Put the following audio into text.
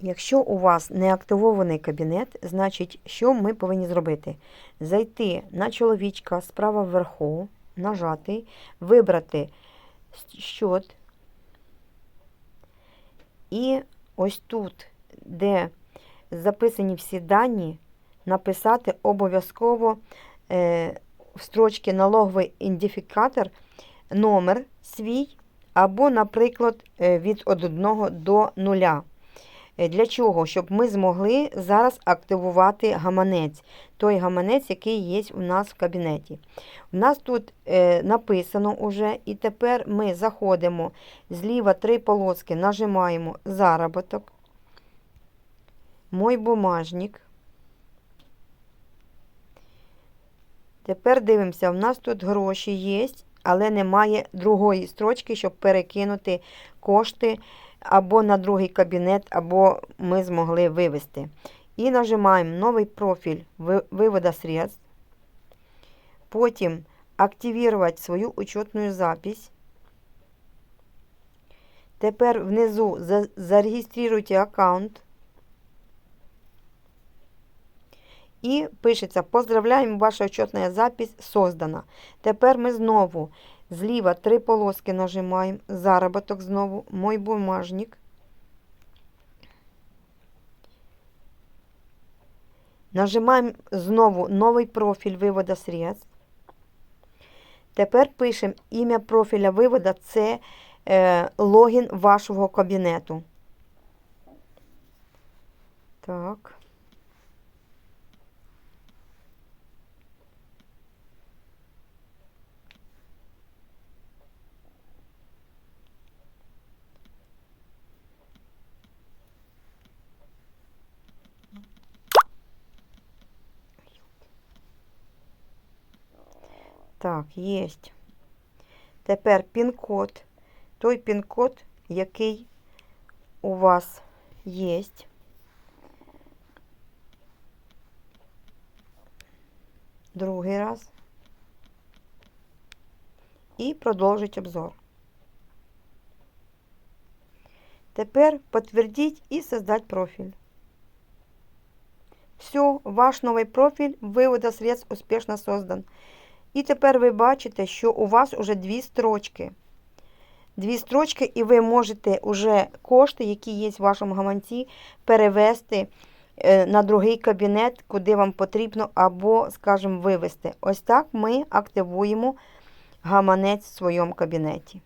Якщо у вас не активований кабінет, значить, що ми повинні зробити? Зайти на чоловічка справа вверху, нажати, вибрати щот. І ось тут, де записані всі дані, написати обов'язково е, в строчці налоговий ідентифікатор номер свій, або, наприклад, е, від 1 до 0. Е, Для чого? Щоб ми змогли зараз активувати гаманець, той гаманець, який є у нас в кабінеті. У нас тут е, написано уже, і тепер ми заходимо зліва три полоски, нажимаємо заробіток, мой бумажник. Тепер дивимося, у нас тут гроші є, але немає другої строчки, щоб перекинути кошти або на другий кабінет, або ми змогли вивести. І нажимаємо новий профіль ви- вивода средств. Потім активувати свою учетную запись. Тепер внизу зареєструйте аккаунт. І пишеться Поздравляємо, ваша учетна запись создана. Тепер ми знову зліва три полоски нажимаємо, заробіток знову, мой бумажник. Нажимаємо знову новий профіль вивода средств. Тепер пишемо ім'я профіля вивода це е, логін вашого кабінету. Так. Так, є. Тепер пін-код. Той пін-код, який у вас є. Другий раз. І продовжить обзор. Тепер підтвердіть і создать профіль. Все, ваш новий профіль вивода средств успішно создан. І тепер ви бачите, що у вас вже дві строчки. Дві строчки, і ви можете вже кошти, які є в вашому гаманці, перевести е, на другий кабінет, куди вам потрібно, або, скажімо, вивести. Ось так ми активуємо гаманець в своєму кабінеті.